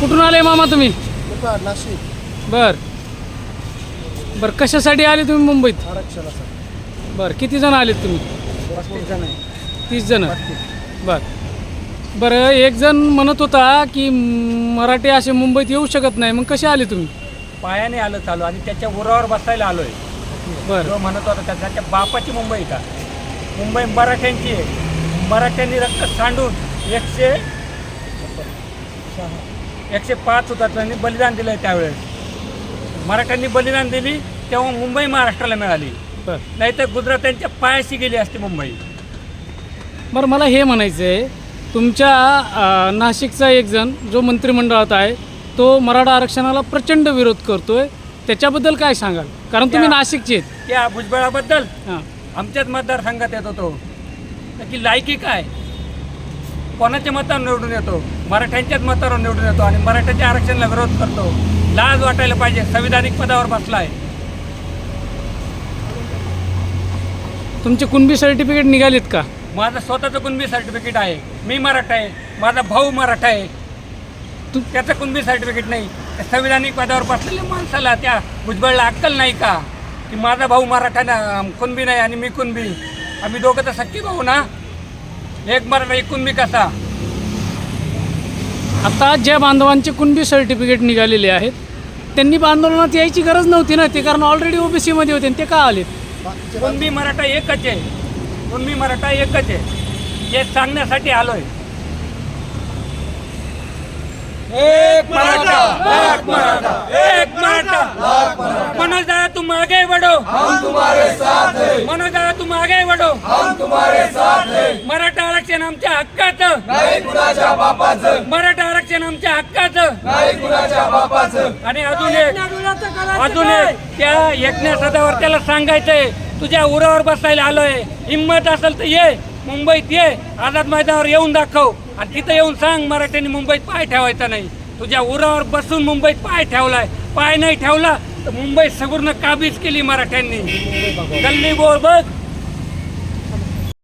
कुठून आले मामा तुम्ही? नाशिक. बर. बर कशासाठी आले तुम्ही मुंबईत? आरक्षणासाठी. बर किती जण आलेत तुम्ही? पस्तीस जण आहे. तीस जण. बर. बरं एक जण म्हणत होता की म, मराठी असे मुंबईत येऊ शकत नाही मग कसे आले तुम्ही? पायाने आलं चालू आणि त्याच्या उरावर बसायला आलोय. बरं. जो म्हणत होता त्या- त्याच्या बापाची मुंबई का? मुंबई मराठ्यांची आहे. मराठ्यांनी रक्त सांडून एकशे एकशे पाच होतात त्यांनी बलिदान दिलंय त्यावेळेस. मराठ्यांनी बलिदान दिली तेव्हा मुंबई महाराष्ट्राला मिळाली. नाहीतर गुजरात्यांच्या पायाशी गेली असती मुंबई. बरं मला हे म्हणायचं आहे तुमच्या नाशिकचा एक जण जो मंत्रिमंडळात आहे तो मराठा आरक्षणाला प्रचंड विरोध करतोय. त्याच्याबद्दल काय सांगाल? कारण तुम्ही नाशिकचे आहेत. त्या भुजबळाबद्दल हां. आमच्याच मतदारसंघात येतो तो त्याची लायकी काय? कोणाच्या मतावर निवडून येतो? मराठ्यांच्याच मतावर निवडून येतो आणि मराठ्याच्या आरक्षणाला विरोध करतो. लाज वाटायला पाहिजे. संविधानिक पदावर बसलाय. तुमचे कुणबी सर्टिफिकेट निघालेत का? माझं स्वतःचं कुणबी सर्टिफिकेट आहे. मी मराठा आहे. माझा भाऊ मराठा आहे. तू त्याचं कुणबी सर्टिफिकेट नाही. त्या संविधानिक पदावर बसलेल्या माणसाला त्या भुजबळला अक्कल नाही का? की माझा भाऊ मराठा ना कुणबी नाही आणि मी कुणबी. आम्ही दोघं तर सख्खी भाऊ ना? एक मराठा एक कुणबी कसा? आता ज्या बांधवांचे कुणबी सर्टिफिकेट निघालेले आहेत त्यांनी आंदोलनात यायची गरज नव्हती ना ते कारण ऑलरेडी ओबीसीमध्ये होते आणि ते का बाकीचे कुणबी मराठा एकच आहे. कुणबी मराठा एकच आहे. हे सांगण्यासाठी आलोय. एक मराठा एक मराठा एक मराठा मनोज दादा तुम आगे बढ़ो हम तुम्हारे साथ हैं बढ़ो हम तुम्हारे साथ हैं. मराठा आरक्षण आमच्या हक्काचं. नाही कुणाच्या बापाचं. मराठा आरक्षण आमच्या हक्काचं. नाही कुणाच्या बापाचं. आणि अजून एक अजून एक त्या यज्ञ सदावर त्याला सांगायचंय तुझ्या उरावर बसायला आलोय. हिंमत असेल तर ये मुंबईत ये. आझाद मैदानावर येऊन दाखव. आणि तिथं येऊन सांग मराठ्यांनी मुंबईत पाय ठेवायचा नाही. तुझ्या उरावर बसून मुंबईत पाय ठेवलाय. पाय नाही ठेवला तर मुंबई सगूर्ण काबीज केली मराठ्यांनी. गल्ली बोल बघ.